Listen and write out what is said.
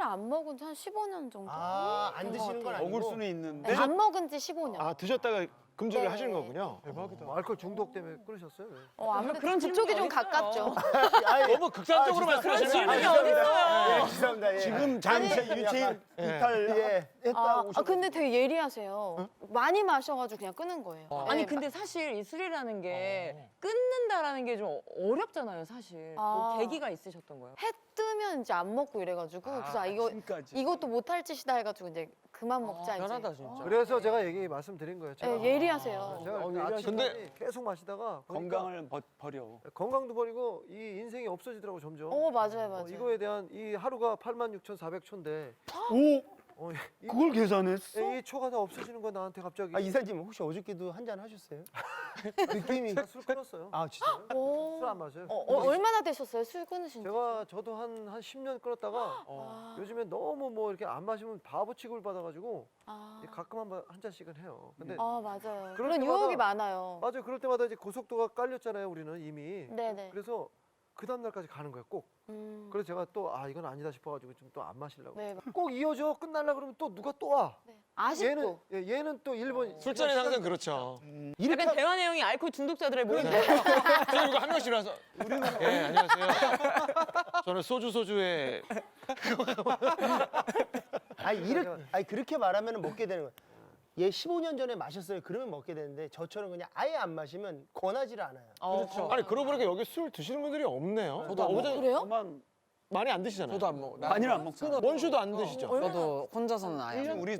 술을 안 먹은 지 한 15년 정도. 아, 안 된것 드시는 건 같아요. 아니고. 먹을 수는 있는데 네, 안 먹은 지 15년. 아 드셨다가 금주를 네. 하시는 거군요. 뭐 알코올 중독 때문에 끊으셨어요? 왜? 어, 아무래도 그런 그쪽이 좀. 가깝죠. 아니, 너무 극단적으로 아, 거 질문이 아니에요? 예, 죄송합니다. 예. 지금 약간- 예. 이탈 예, 했다 아. 아, 근데 되게 예리하세요. 많이 마셔가지고 그냥 끊은 거예요. 아니 네, 근데 사실 이 술이라는 게 끊는다라는 게 좀 어렵잖아요 사실. 아. 뭐 계기가 있으셨던 거예요? 해 뜨면 이제 안 먹고 이래가지고 그래서 아, 이거 지금까지. 이것도 못할 짓이다 해가지고 이제 그만 먹자 이제. 편하다 진짜. 그래서 제가 얘기 말씀드린 거예요. 제가, 네, 예리하세요. 제가 어, 아침 예리하시- 근데 계속 마시다가 보니까 건강을 버, 버려. 건강도 버리고 이 인생이 없어지더라고 점점. 어 맞아요 맞아요. 어, 이거에 대한 이 하루가 86,400초인데 오 어, 이, 그걸 계산했어? 이 초가 다 없어지는 거야 나한테 갑자기. 아, 이사님 혹시 어저께도 한 잔 하셨어요? 느낌이 제가 술 끊었어요. 아, 진짜요? 오. 술안 마셔요. 어, 어, 얼마나 되셨어요 술 끊으신 지? 제가 저도 한 한 10년 끊었다가 아, 요즘에 너무 뭐 이렇게 안 마시면 바보 취급을 받아가지고 아, 가끔 한, 번, 한 잔씩은 해요. 근데 아 맞아요. 그럴 그런 때마다- 유혹이 많아요. 맞아요. 그럴 때마다 이제 고속도가 깔렸잖아요. 우리는 이미. 네네. 그래서 그 다음 날까지 가는 거예요. 꼭. 음, 그래서 제가 또 아 이건 아니다 싶어가지고 좀 또 안 마시려고. 네. 꼭 이어져 끝날라 그러면 또 누가 또 와. 네. 아쉽고. 얘는 예, 얘는 또 일본 술자리 항상 그렇죠. 이렇게 약간 대화 내용이 알코올 중독자들의 모임. 그럼 이거 한 명씩 일어나서 예 안녕하세요. 저는 소주 소주에 아니, 이렇게 아니 그렇게 말하면 먹게 되는 거야. 얘 15년 전에 마셨어요. 그러면 먹게 되는데 저처럼 그냥 아예 안 마시면 권하지를 않아요. 그렇죠. 아니 그러고 보니까 여기 술 드시는 분들이 없네요. 저도 안 어제 그래요? 많이 안 드시잖아요. 저도 안 먹어. 많이는 안 먹잖아. 원슈도 안 드시죠? 얼마나 저도 혼자서는 아예 안 우리